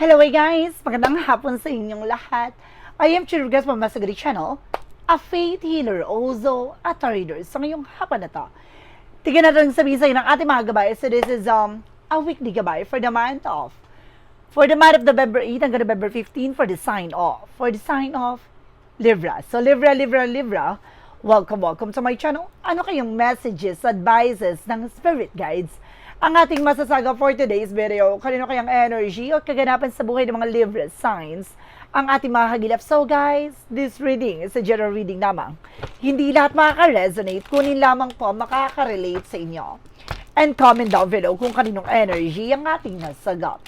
Hello guys! Magandang hapon sa inyong lahat. I am Chirurgas from Masagari Channel, a faith healer, also a reader. Sa ngayong hapon na to, tignan natin sabihin sa ng ating mga gabay. So this is um, a weekly gabay for the month of for the month of November 8 hanggang November 15 for the sign off. For the sign off, Libra. So Libra, Libra, Libra, welcome, welcome to my channel. Ano kayong messages, advices ng spirit guides ang ating masasaga for today's video? Kanino kayang energy o kaganapan sa buhay ng mga Libra signs ang ating mga hagilap? So guys, this reading is a general reading lamang. Hindi lahat makaka-resonate, kunin lamang po makaka-relate sa inyo. And comment down below kung kaninong energy ang ating nasagap.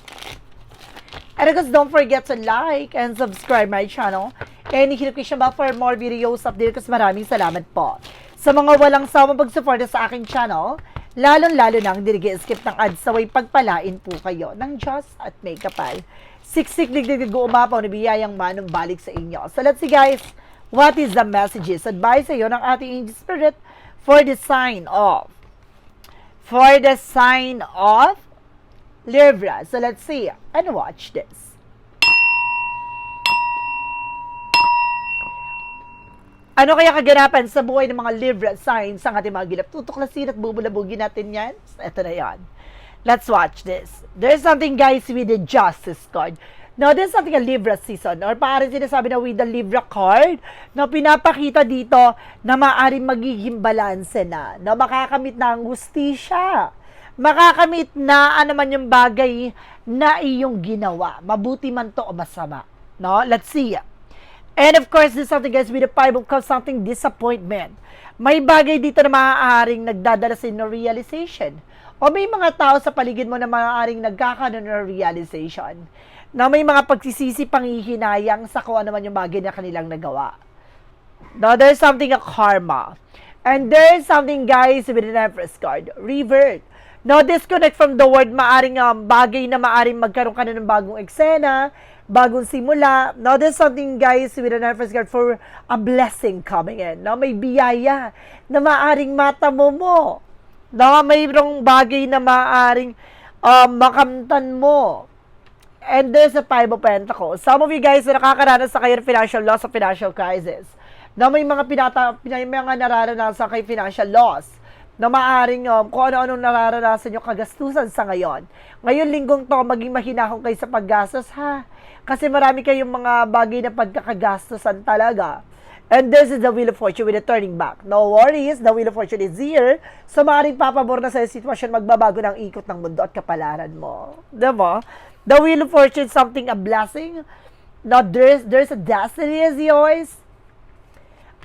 And of course, don't forget to like and subscribe my channel. And notification bell for more videos update kasi maraming salamat po. Sa mga walang sawang pagsuporta sa aking channel, lalong-lalo nang dirigi-skip ng ads sa way pagpalain po kayo ng Diyos at may kapal. Siksik digdig umapaw na biyayang manong balik sa inyo. So let's see guys, what is the messages? Advice sa iyo ng ating angel spirit for the sign of for the sign of Libra. So let's see and watch this. Ano kaya kaganapan sa buhay ng mga Libra signs ang ating mga gilap? Tutuklasin at bubulabugin natin yan. Ito na yan. Let's watch this. There's something guys with the Justice card. Now, there's something a Libra season or parang sinasabi na with the Libra card na pinapakita dito na maaaring magiging balanse na, na makakamit na ang hustisya. Makakamit na ano man yung bagay na iyong ginawa. Mabuti man to o masama. No? Let's see. And of course, this something guys with the five of something disappointment. May bagay dito na maaaring nagdadala sa inyo realization. O may mga tao sa paligid mo na maaaring nagkakaroon ng realization na may mga pagsisisi panghihinayang sa kung ano man yung bagay na kanilang nagawa. Now, there's something a karma. And there's something, guys, with an Empress card. Revert. Now, disconnect from the word, maaring um, bagay na maaring magkaroon ka na ng bagong eksena, bagong simula. Now, there's something, guys, with an Empress card for a blessing coming in. Now, may biyaya na maaring matamo mo. Now, mayroong bagay na maaring um, makamtan mo. And there's a five of pentacles. Some of you guys na nakakaranas sa kayo financial loss o financial crisis. Na may mga pinata, may mga nararanasan kay financial loss na maaring um, kung ano-ano nararanasan nyo kagastusan sa ngayon. Ngayon, linggong to, maging mahinahon kayo sa paggastos, ha? Kasi marami kayong mga bagay na pagkakagastusan talaga. And this is the Wheel of Fortune with a turning back. No worries, the Wheel of Fortune is here. So, maaaring papabor na sa sitwasyon magbabago ng ikot ng mundo at kapalaran mo. Diba? The Wheel of Fortune is something a blessing. Now, there's, there's a destiny as yours.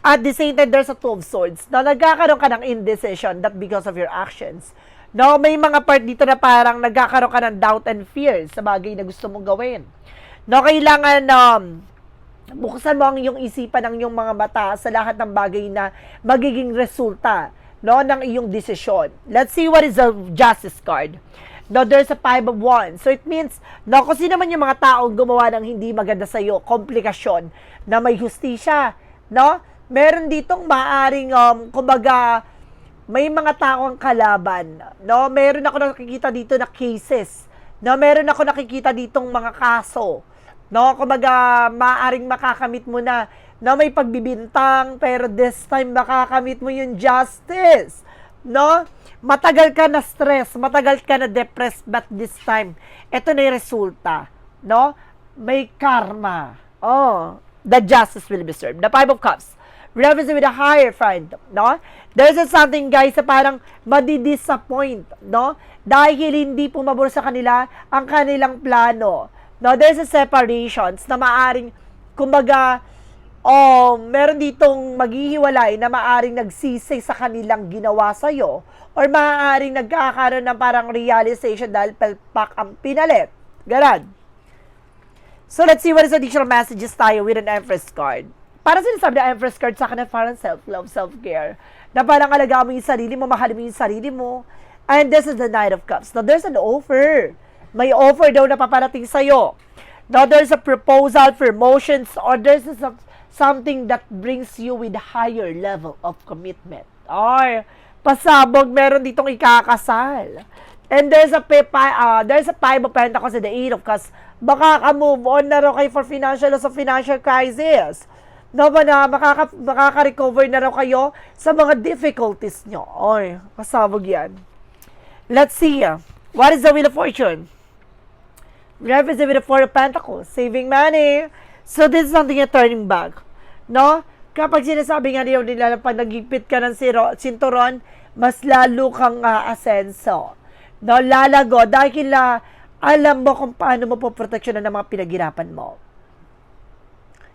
At the same time, there's a two of swords. Na nagkakaroon ka ng indecision that because of your actions. No, may mga part dito na parang nagkakaroon ka ng doubt and fear sa bagay na gusto mong gawin. No, kailangan um, buksan mo ang iyong isipan ng iyong mga mata sa lahat ng bagay na magiging resulta no, ng iyong desisyon. Let's see what is the justice card. No, there's a five of wands. So it means, no, kung sino man yung mga taong gumawa ng hindi maganda sa iyo, komplikasyon, na may hustisya, no? Meron ditong maaring, um, kumbaga, may mga taong kalaban, no? Meron ako nakikita dito na cases, no? Meron ako nakikita ditong mga kaso, no? Kumbaga, maaring makakamit mo na, no? May pagbibintang, pero this time makakamit mo yung justice, no? Matagal ka na stress, matagal ka na depressed, but this time, ito na yung resulta, no? May karma. Oh, the justice will be served. The Five of Cups represent with a higher friend, no? There's something, guys, na parang madi-disappoint, no? Dahil hindi pumabor sa kanila ang kanilang plano. No, there's a separations na maaring, kumbaga, oh, meron ditong maghihiwalay na maaring nagsisi sa kanilang ginawa sa'yo or maaaring nagkakaroon ng parang realization dahil palpak ang pinalit. Ganon. So, let's see what is additional messages tayo with an Empress card. Para sinasabi na Empress card sa akin na parang self-love, self-care. Na parang alagaan mo yung sarili mo, mahal mo yung sarili mo. And this is the Knight of Cups. Now, there's an offer. May offer daw na paparating sa'yo. Now, there's a proposal for emotions or there's a, something that brings you with higher level of commitment. Or, pasabog, meron ditong ikakasal. And there's a uh, there's a five of pentacles and the eight of cups. Baka ka-move on na raw kayo for financial loss of financial crisis. No ba na makaka, makaka-recover na raw kayo sa mga difficulties nyo. Oy, pasabog yan. Let's see. ah. What is the Wheel of Fortune? Represent with the Four of Pentacles. Saving money. So this is something you're turning back. No? Kapag sinasabi nga nila na pag nagigpit ka ng siro, sinturon, mas lalo kang uh, asenso. No, lalago dahil uh, alam mo kung paano mo po proteksyonan ng mga pinaghirapan mo.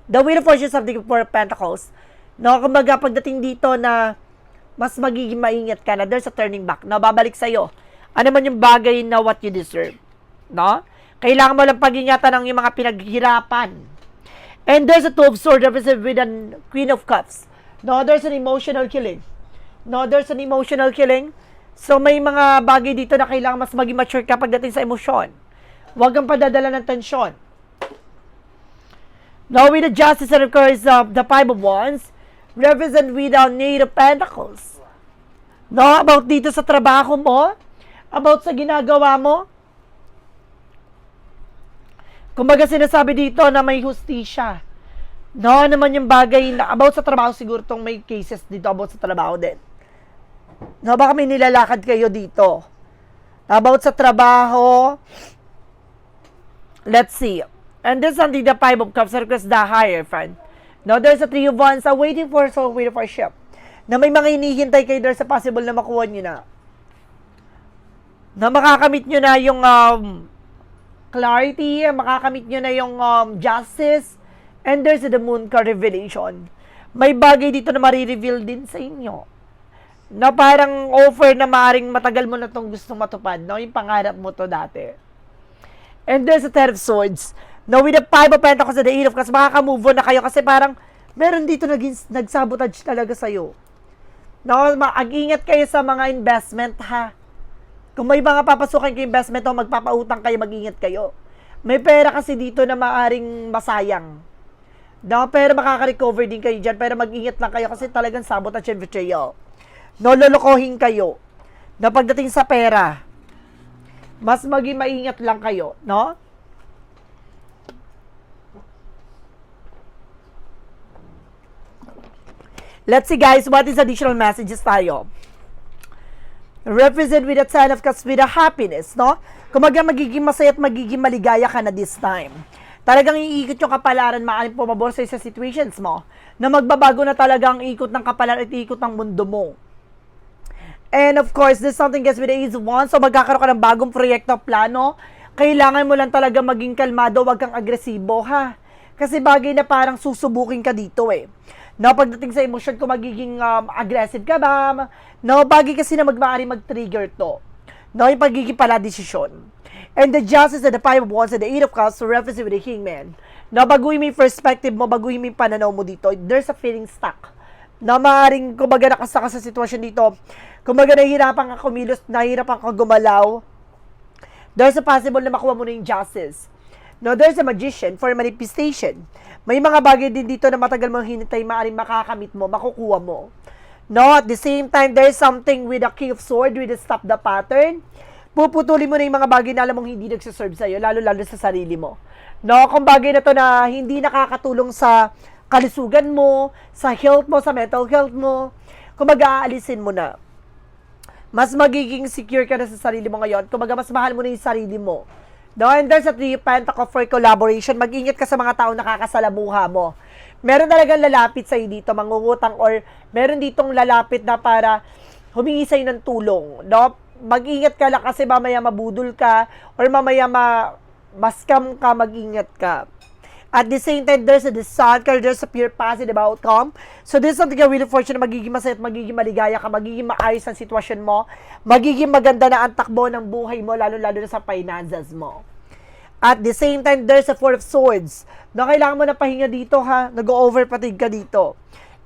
The Wheel of Fortune is something for Pentacles. No, kumbaga pagdating dito na mas magiging maingat ka na there's a turning back. No, babalik sa'yo. Ano man yung bagay na what you deserve. No? Kailangan mo lang pag-ingatan ng yung mga pinaghirapan. And there's a Two of Swords represented with a Queen of Cups. No, there's an emotional killing. No, there's an emotional killing. So, may mga bagay dito na kailangan mas maging mature ka pagdating sa emosyon. Huwag kang padadala ng tensyon. Now, with the Justice and of course, uh, the Five of Wands, represent with the Knave of Pentacles. No, about dito sa trabaho mo, about sa ginagawa mo. Kumbaga sinasabi dito na may hustisya. No, naman yung bagay na about sa trabaho siguro tong may cases dito about sa trabaho din. No, baka may nilalakad kayo dito. About sa trabaho, let's see. And this is the Five of Cups request the higher friend. No, there's a Three of Wands uh, waiting for so waiting for a ship. Na may mga hinihintay kayo there sa possible na makuha nyo na. Na makakamit nyo na yung um, clarity, makakamit nyo na yung um, justice, and there's the moon card revelation. May bagay dito na marireveal din sa inyo. Na parang offer na maaaring matagal mo na itong gustong matupad, no? Yung pangarap mo to dati. And there's a Ten of Swords. No, with the Five of Pentacles and the Eight of Cups, makaka-move on na kayo kasi parang meron dito naging, nagsabotage talaga sa'yo. No, mag-ingat kayo sa mga investment, ha? Kung may mga papasukan kayo investment o magpapautang kayo, mag-ingat kayo. May pera kasi dito na maaring masayang. No, pero makaka-recover din kayo dyan. Pero mag-ingat lang kayo kasi talagang sabotage and betrayal. No, lolokohin kayo. Na pagdating sa pera, mas maging maingat lang kayo, no? Let's see guys, what is additional messages tayo? Represent with a ten of cups with a happiness, no? Kumaga magiging masaya at magiging maligaya ka na this time. Talagang iikot yung kapalaran, maaaring pumabor sa sa situations mo na magbabago na talaga ang ikot ng kapalaran at ikot ng mundo mo. And of course, this something gets with the of Wands. So magkakaroon ka ng bagong proyekto plano. Kailangan mo lang talaga maging kalmado, wag kang agresibo ha. Kasi bagay na parang susubukin ka dito eh. No, pagdating sa emosyon ko, magiging um, aggressive ka ba? No, bagay kasi na magmaari mag-trigger to. No, yung pagiging pala desisyon. And the justice and the five of wands and the eight of cups reference with the kingman. No, baguhin mo yung perspective mo, baguhin mo yung pananaw mo dito. There's a feeling stuck. Na maaaring, kumbaga, nakasaka sa sitwasyon dito. Kumbaga, nahihirapan ka kumilos, nahihirapan ka gumalaw. There's a possible na makuha mo na yung justice. No, there's a magician for manifestation. May mga bagay din dito na matagal mong hinintay, maaaring makakamit mo, makukuha mo. No, at the same time, there's something with a king of sword, with a stop the pattern. Puputulin mo na yung mga bagay na alam mong hindi nagsiserve sa'yo, lalo-lalo sa sarili mo. No, kung bagay na to na hindi nakakatulong sa kalusugan mo, sa health mo, sa mental health mo, kung mag-aalisin mo na. Mas magiging secure ka na sa sarili mo ngayon, kung mas mahal mo na yung sarili mo. No, and there's a three pentacle for collaboration. Mag-ingat ka sa mga tao nakakasalamuha mo. Meron talagang lalapit sa'yo dito, mangungutang, or meron ditong lalapit na para humingi sa'yo ng tulong. No? Mag-ingat ka lang kasi mamaya mabudol ka, or mamaya ma maskam ka, mag-ingat ka. At the same time, there's a sun card, there's a pure positive outcome. So, this is something you're really fortunate, magiging masaya at magiging maligaya ka, magiging maayos ang sitwasyon mo, magiging maganda na ang takbo ng buhay mo, lalo-lalo na sa finances mo. At the same time, there's a Four of Swords. No, kailangan mo na pahinga dito ha, nag-over fatigue ka dito.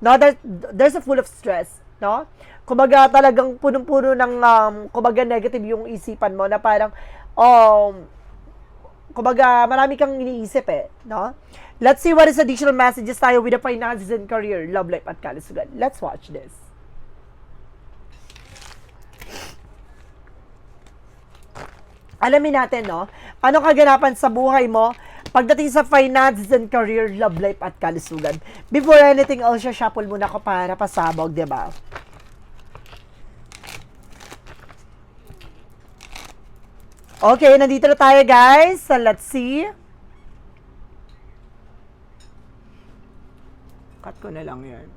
No, there, there's a full of stress, no? Kumbaga talagang punong-puno ng um, kumbaga negative yung isipan mo na parang um kumbaga, marami kang iniisip eh, no? Let's see what is additional messages tayo with the finances and career, love life at kalusugan. Let's watch this. alamin natin, no? Ano kaganapan sa buhay mo pagdating sa finances and career, love life at kalusugan. Before anything else, shuffle muna ko para pasabog, di ba? Okay, nandito na tayo guys. So, let's see. Cut ko na lang yan.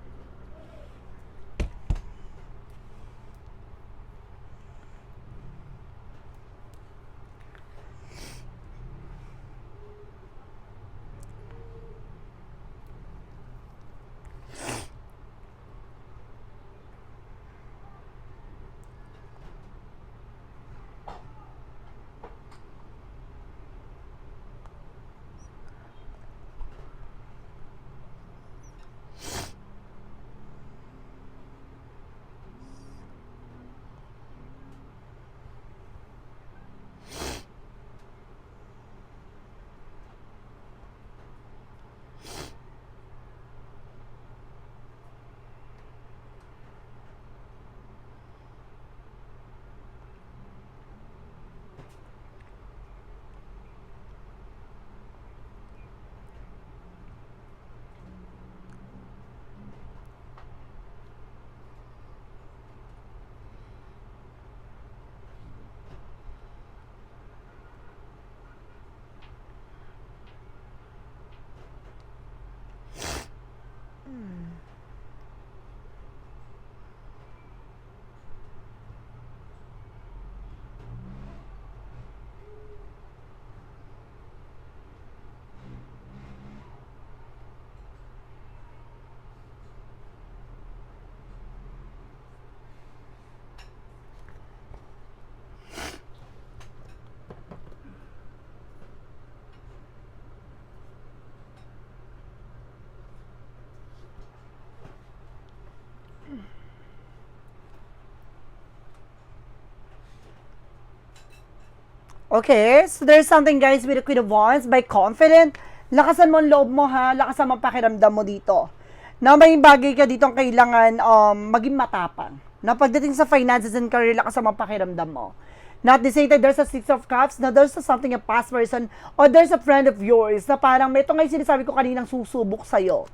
Okay, so there's something guys with the Queen of Wands. By confident, lakasan mo ang loob mo ha, lakasan mo ang pakiramdam mo dito. Na may bagay ka dito ang kailangan um, maging matapang. Na pagdating sa finances and career, lakasan mo ang pakiramdam mo. Not the same time, there's a Six of Cups, na there's a something a past person, or there's a friend of yours na parang, may ito nga sinasabi ko kaninang susubok sa'yo.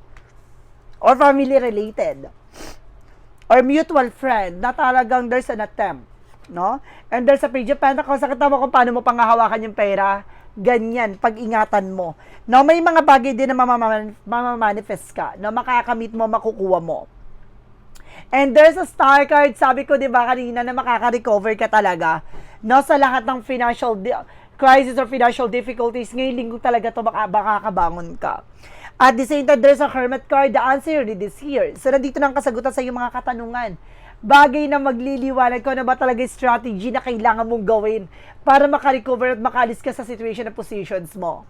Or family related. Or mutual friend na talagang there's an attempt no? And there's a page of pentacles, nakita mo kung paano mo pangahawakan yung pera, ganyan, pag-ingatan mo. No, may mga bagay din na mamaman- mamamanifest ka, no, makakamit mo, makukuha mo. And there's a star card, sabi ko 'di ba kanina na makaka-recover ka talaga. No, sa lahat ng financial crisis or financial difficulties, ngayong linggo talaga to baka makakabangon ka. At the same time, there's a hermit card, the answer is here. So, nandito na ang kasagutan sa iyong mga katanungan bagay na magliliwanag ko na ba talaga strategy na kailangan mong gawin para makarecover at makalis ka sa situation na positions mo.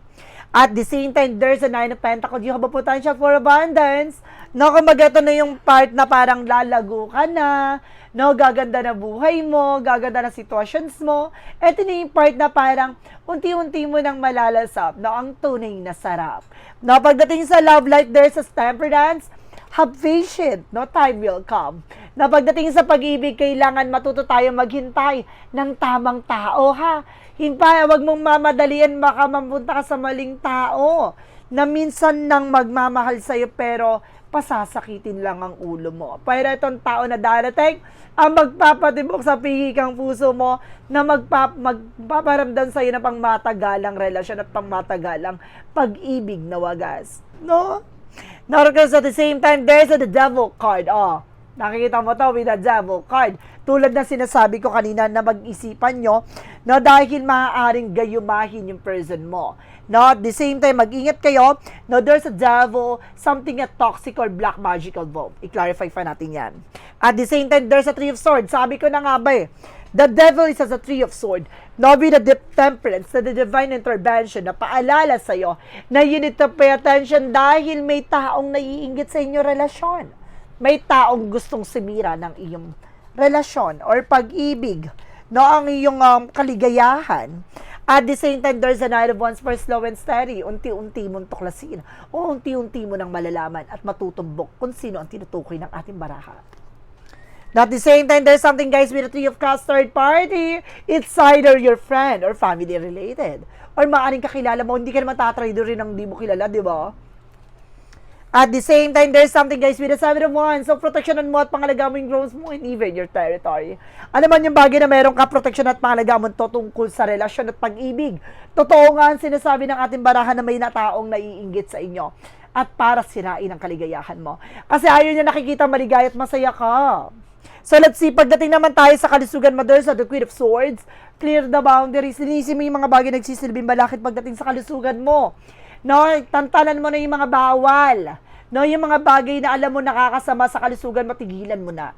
At the same time, there's a Nine of Pentacles. You have a potential for abundance. No, kumbaga ito na yung part na parang lalago ka na. No, gaganda na buhay mo, gaganda na situations mo. Ito na yung part na parang unti-unti mo nang malalasap. No, ang tunay na sarap. No, pagdating sa love life, there's a temperance have patience, no? Time will come. Na pagdating sa pag-ibig, kailangan matuto tayo maghintay ng tamang tao, ha? Hintay, wag mong mamadalian, baka mapunta ka sa maling tao na minsan nang magmamahal sa'yo pero pasasakitin lang ang ulo mo. Pero itong tao na darating, ang magpapatibok sa pihikang puso mo na magpap, magpaparamdam sa'yo na pang matagalang relasyon at pang matagalang pag-ibig na wagas. No? Not because at the same time, there's the devil card. Oh, nakikita mo to with the devil card. Tulad na sinasabi ko kanina na mag-isipan nyo na dahil maaaring gayumahin yung person mo. No, at the same time, mag-ingat kayo. No, there's a devil, something a toxic or black magical bomb. I-clarify pa natin yan. At the same time, there's a three of swords. Sabi ko na nga ba eh, The devil is as a tree of sword. No, be the temperance, the divine intervention na paalala sa'yo na you need to pay attention dahil may taong naiingit sa inyo relasyon. May taong gustong simira ng iyong relasyon or pag-ibig. No, ang iyong um, kaligayahan. At the same time, there's a night of one's for slow and steady. Unti-unti mong tuklasin o unti-unti mo nang malalaman at matutumbok kung sino ang tinutukoy ng ating baraha. At the same time, there's something, guys, with the Three of Cups third party. It's either your friend or family related. Or maaaring kakilala mo, hindi ka naman tatrader rin ng di mo kilala, di ba? At the same time, there's something guys with the Seven of Wands. So, proteksyonan mo at pangalagaan mo yung growth mo and even your territory. Ano man yung bagay na meron ka, proteksyon at pangalagaan mo to tungkol sa relasyon at pag-ibig. Totoo nga ang sinasabi ng ating barahan na may nataong naiinggit sa inyo at para sirain ang kaligayahan mo. Kasi ayaw niya nakikita maligaya at masaya ka. So let's see, pagdating naman tayo sa kalusugan mo, there's the Queen of Swords. Clear the boundaries. Linisin mo yung mga bagay na nagsisilbing balakid pagdating sa kalusugan mo. No, tantanan mo na yung mga bawal. No, yung mga bagay na alam mo nakakasama sa kalusugan mo, tigilan mo na.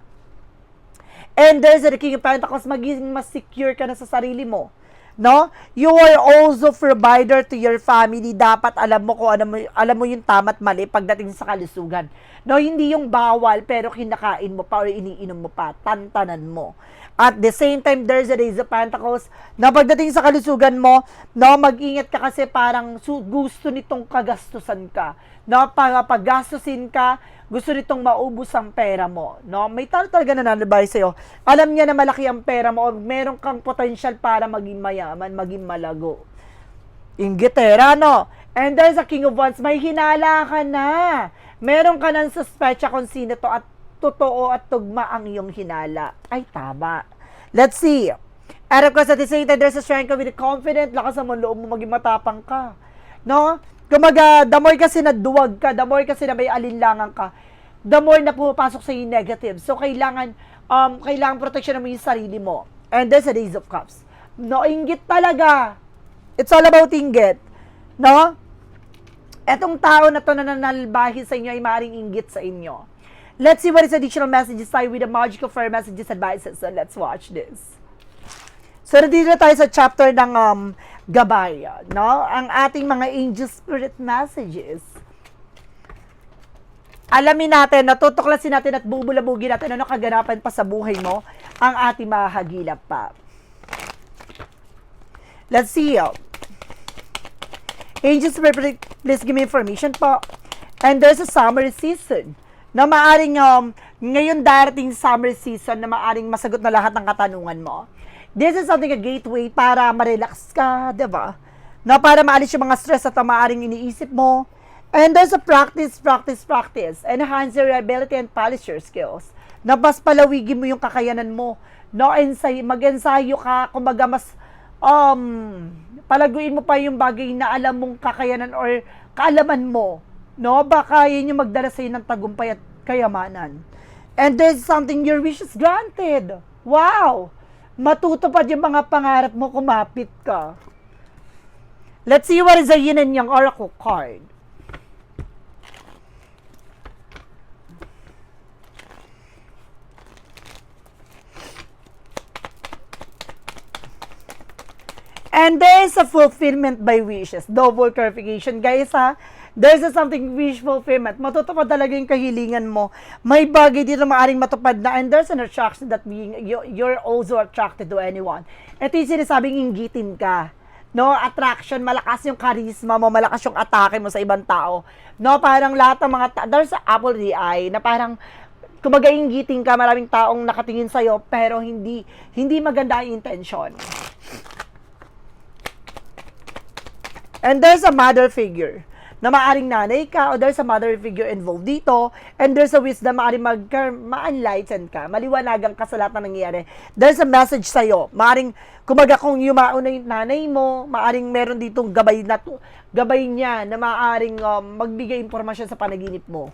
And there's the King of Pentacles, maging mas secure ka na sa sarili mo. No? You are also provider to your family. Dapat alam mo kung ano mo, alam mo yung tama at mali pagdating sa kalusugan. No, hindi yung bawal pero kinakain mo pa o iniinom mo pa. Tantanan mo. At the same time, there's a Raise of Pentacles na pagdating sa kalusugan mo, no, mag-ingat ka kasi parang gusto nitong kagastusan ka. No, para paggastusin ka, gusto nitong maubos ang pera mo. No, may tao talaga na nanabay sa'yo. Alam niya na malaki ang pera mo o meron kang potential para maging mayaman, maging malago. Inggitera, no? And there's a King of Wands, may hinala ka na. Meron ka ng suspecha kung sino to at totoo at tugma ang iyong hinala. Ay, tama. Let's see. And of course, at the same time, there's a strength with confident, lakas ang loob mo, maging matapang ka. No? Kumaga, the more kasi na duwag ka, the more kasi na may alinlangan ka, the more na pumapasok sa yung negative. So, kailangan, um, kailangan protection mo yung sarili mo. And there's a Days of Cups. No, inggit talaga. It's all about inggit. No? Etong tao na to na nanalbahi sa inyo ay maaaring inggit sa inyo. Let's see what is additional messages tayo with the magical fire messages advices. So let's watch this. So nandito na tayo sa chapter ng um, gabay, no? Ang ating mga angel spirit messages. Alamin natin, natutuklasin natin at bubulabugin natin ano kaganapan pa sa buhay mo ang ating mga hagilap pa. Let's see. Angel Spirit, please give me information po. And there's a summer season na maaring um, ngayon darating summer season na maaring masagot na lahat ng katanungan mo. This is something a gateway para ma-relax ka, 'di ba? Na para maalis yung mga stress at maaring iniisip mo. And there's a practice, practice, practice. Enhance your ability and polish your skills. Na mas palawigin mo yung kakayanan mo. No, ensay, mag-ensayo ka, kumbaga mas um, palaguin mo pa yung bagay na alam mong kakayanan or kaalaman mo. No, baka yun yung magdala sa'yo ng tagumpay at kayamanan. And there's something your wish is granted. Wow! Matutupad yung mga pangarap mo, kumapit ka. Let's see what is the yin and yang oracle card. And there's a fulfillment by wishes. Double clarification, guys, ha? There's a something wish fulfillment. Matutupad talaga yung kahilingan mo. May bagay dito na maaaring matupad na and there's an attraction that being, you, you're also attracted to anyone. Ito yung sinasabing inggitin ka. No, attraction, malakas yung charisma mo, malakas yung atake mo sa ibang tao. No, parang lahat ng mga, ta- there's apple the eye, na parang, kumaga inggitin ka, maraming taong nakatingin sa'yo, pero hindi, hindi maganda ang intention. And there's a mother figure na maaring nanay ka o there's a mother figure involved dito and there's a wisdom maaring mag ma-enlighten ka, maliwanagan ka sa lahat ng nangyayari. There's a message sa'yo. Maaring, kumaga kung yumao na yung nanay mo, maaring meron ditong gabay na to, gabay niya na maaring um, magbigay impormasyon sa panaginip mo.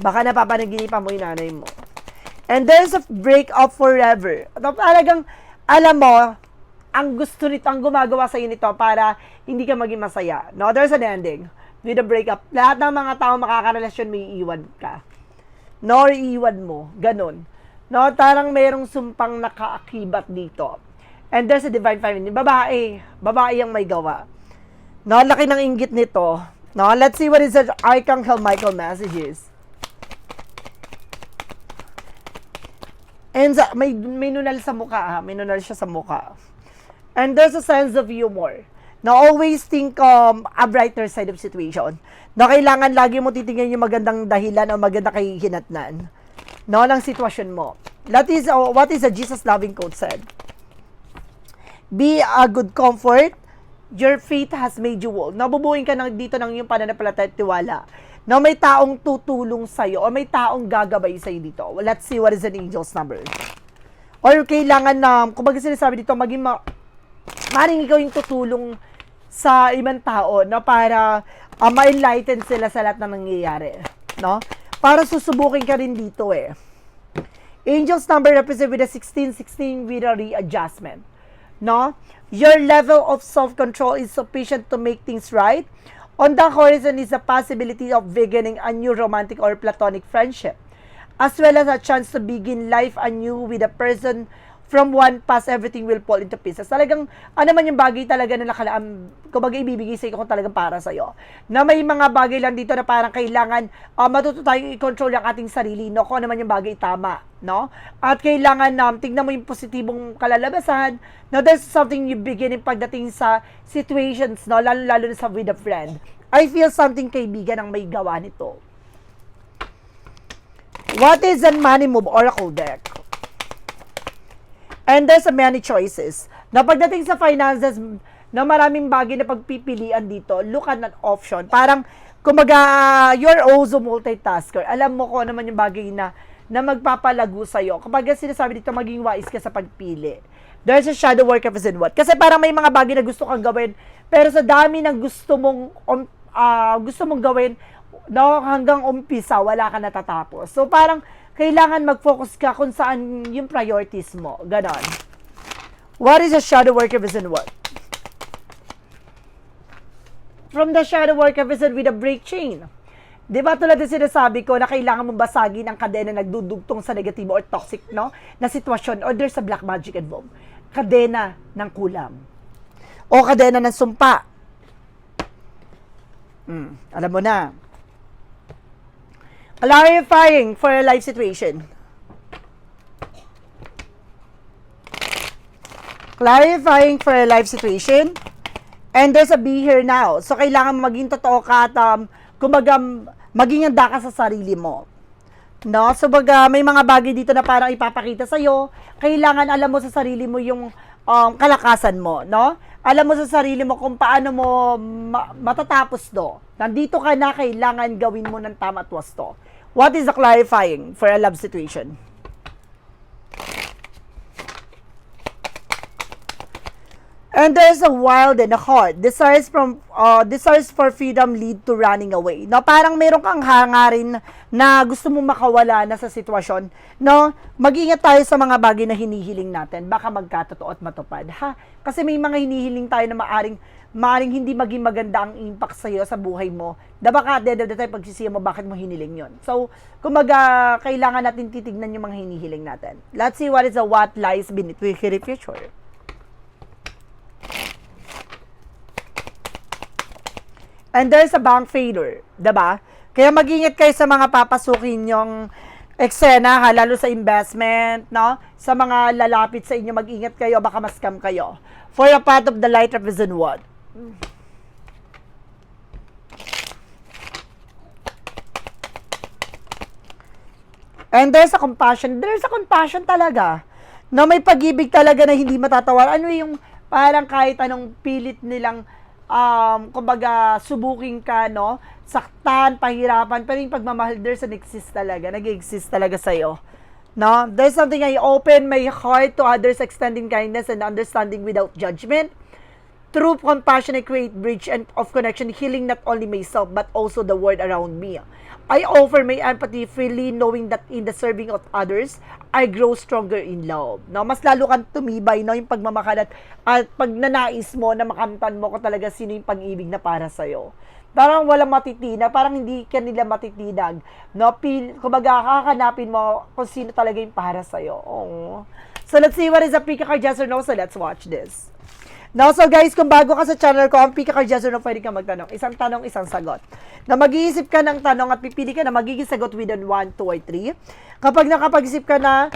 Baka napapanaginipan mo yung nanay mo. And there's a break up forever. Talagang, alam mo, ang gusto nito, ang gumagawa sa nito para hindi ka maging masaya. No, there's an ending with a breakup. Lahat ng mga tao makakarelasyon, may iiwan ka. No, iiwan mo. Ganon. No, tarang merong sumpang nakaakibat dito. And there's a divine feminine. Babae. Babae ang may gawa. No, laki ng inggit nito. No, let's see what is the Archangel Michael messages. And sa, may, may nunal sa mukha, ha? may nunal siya sa mukha. And there's a sense of humor. Na always think um, a brighter side of situation. Na kailangan lagi mo titingnan yung magandang dahilan o maganda kahihinatnan. no, ng sitwasyon mo. That is, uh, what is a Jesus loving quote said? Be a good comfort. Your faith has made you whole. Nabubuhin ka ng, dito ng iyong pananampalataya at tiwala. Na may taong tutulong sa'yo o may taong gagabay sa'yo dito. Let's see what is an angel's number. Or kailangan na, kumbaga sinasabi dito, maging ma- maring ikaw yung tutulong sa ibang tao na para uh, ma-enlighten sila sa lahat na nangyayari. No? Para susubukin ka rin dito eh. Angel's number represent with a 1616 with a readjustment. No? Your level of self-control is sufficient to make things right. On the horizon is the possibility of beginning a new romantic or platonic friendship, as well as a chance to begin life anew with a person from one past everything will fall into pieces. Talagang, ano man yung bagay talaga na nakalaan, kumbaga ibibigay sa iyo kung talagang para sa iyo. Na may mga bagay lang dito na parang kailangan uh, matuto tayong i-control ang ating sarili, no? Kung ano man yung bagay tama, no? At kailangan na um, tignan mo yung positibong kalalabasan, no? There's something you begin in pagdating sa situations, no? Lalo, lalo na sa with a friend. I feel something kaibigan ang may gawa nito. What is an money move oracle deck? And there's many choices. Na pagdating sa finances, na maraming bagay na pagpipilian dito, look at an option. Parang, kumaga, you're also multitasker. Alam mo ko naman yung bagay na na magpapalago sa'yo. Kapag sinasabi dito, maging wise ka sa pagpili. There's a shadow work of what? Kasi parang may mga bagay na gusto kang gawin, pero sa dami ng gusto mong, um, ah, gusto mong gawin, no, hanggang umpisa, wala ka natatapos. So parang, kailangan mag-focus ka kung saan yung priorities mo. Ganon. What is a shadow work of what? From the shadow work of with a break chain. Di ba tulad ng sinasabi ko na kailangan mong basagin ang kadena na nagdudugtong sa negatibo or toxic no, na sitwasyon or there's a black magic involved. Kadena ng kulam. O kadena ng sumpa. Mm, alam mo na. Clarifying for a life situation. Clarifying for a life situation. And there's a be here now. So, kailangan maging totoo ka at um, kumbaga, maging handa ka sa sarili mo. No? So, baga, may mga bagay dito na parang ipapakita sa'yo. Kailangan alam mo sa sarili mo yung um, kalakasan mo, no? Alam mo sa sarili mo kung paano mo ma- matatapos do. Nandito ka na, kailangan gawin mo ng tama at wasto. What is the clarifying for a love situation? And there's a wild and a heart. Desires from uh, desires for freedom lead to running away. No, parang meron kang hangarin na gusto mo makawala na sa sitwasyon. No, mag-ingat tayo sa mga bagay na hinihiling natin. Baka magkatotoo at matupad. Ha? Kasi may mga hinihiling tayo na maaring maaring hindi maging maganda ang impact sa iyo sa buhay mo. Da baka at the end of the time pagsisiya mo bakit mo hiniling 'yon. So, kumaga kailangan natin titignan yung mga hinihiling natin. Let's see what is the what lies beneath the future. And there's a bank failure, 'di ba? Kaya mag-ingat kayo sa mga papasukin yung eksena, ha, lalo sa investment, no? Sa mga lalapit sa inyo, mag-ingat kayo, baka ma-scam kayo. For a part of the light represent what? And there's a compassion. There's a compassion talaga. Na may pag-ibig talaga na hindi matatawar. Ano yung parang kahit anong pilit nilang um, kumbaga, subukin ka, no? Saktan, pahirapan, pero yung pagmamahal, there's an exist talaga. Nag-exist talaga sa'yo. No? There's something I open my heart to others, extending kindness and understanding without judgment. True compassion, I create bridge and of connection, healing not only myself, but also the world around me. I offer my empathy freely, knowing that in the serving of others, I grow stronger in love. No, mas lalo kang tumibay, no, yung pagmamahal at, at pag nanais mo na makamtan mo ko talaga sino yung pag-ibig na para sa iyo. Parang walang matitina, parang hindi ka nila matitinag. No, feel, kumbaga, kakanapin mo kung sino talaga yung para sa iyo. Oh. So let's see what is a pick card yes or no. So let's watch this. Now, so guys, kung bago ka sa channel ko, ang Pika Card Yes or No, pwede ka magtanong. Isang tanong, isang sagot. Na mag-iisip ka ng tanong at pipili ka na magiging sagot within 1, 2, or 3. Kapag nakapag-isip ka na,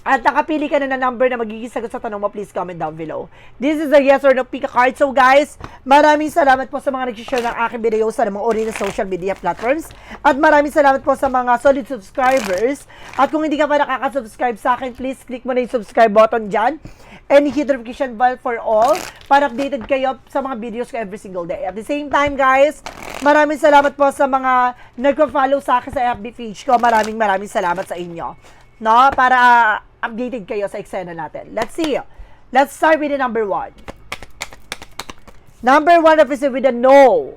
at nakapili ka na ng number na magiging sagot sa tanong mo, please comment down below. This is a yes or no pick a card. So guys, maraming salamat po sa mga nag-share ng aking video sa mga uri ng social media platforms. At maraming salamat po sa mga solid subscribers. At kung hindi ka pa nakaka-subscribe sa akin, please click mo na yung subscribe button dyan. And hit the notification bell for all para updated kayo sa mga videos ko every single day. At the same time, guys, maraming salamat po sa mga nagko-follow sa akin sa FB page ko. Maraming maraming salamat sa inyo. No? Para updated kayo sa eksena natin. Let's see. Let's start with the number one. Number one represent with a no.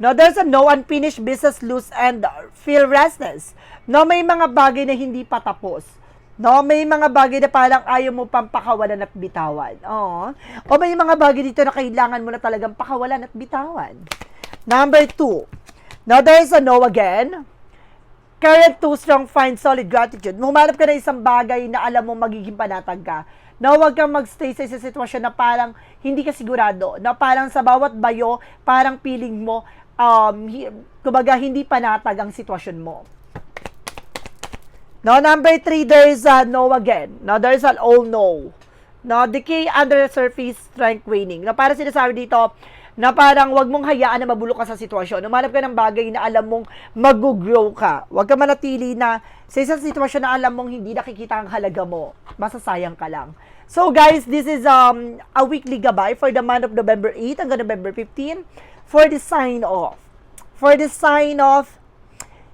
No, there's a no unfinished business loose and feel restless. No, may mga bagay na hindi pa tapos. No, may mga bagay na parang ayaw mo pang pakawalan at bitawan. Oo. O may mga bagay dito na kailangan mo na talagang pakawalan at bitawan. Number two. Now, there's a no again. Current too strong, find solid gratitude. Humanap ka na isang bagay na alam mo magiging panatag ka. Na huwag kang magstay sa isang sitwasyon na parang hindi ka sigurado. Na parang sa bawat bayo, parang feeling mo, um, kumbaga, hindi panatag ang sitwasyon mo. No, number three, there's a no again. No, there's an all no. No, decay under the surface, strength waning. Na para sinasabi dito, na parang wag mong hayaan na mabulok ka sa sitwasyon. Umanap ka ng bagay na alam mong mag-grow ka. Wag ka manatili na sa isang sitwasyon na alam mong hindi nakikita ang halaga mo. Masasayang ka lang. So guys, this is um a weekly gabay for the month of November 8 hanggang November 15 for the sign off. For the sign off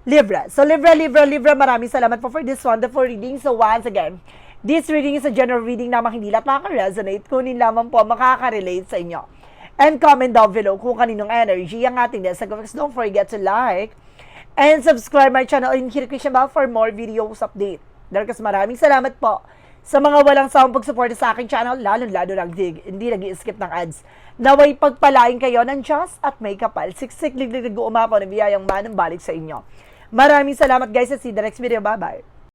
Libra. So, Libra, Libra, Libra, maraming salamat po for this wonderful reading. So, once again, this reading is a general reading na hindi lahat makaka-resonate, kunin lamang po makaka-relate sa inyo. And comment down below kung kaninong energy ang ating comments. Don't forget to like and subscribe my channel and hit the bell for more videos update. Dahil kasi maraming salamat po sa mga walang sawang pagsuporta sa aking channel, lalo-lalo lang dig, hindi nag skip ng ads. Naway pagpalain kayo ng Diyos at may kapal. Siksik, liglig, umapaw na biyayang manang balik sa inyo. Maraming salamat guys at see the next video. Bye-bye.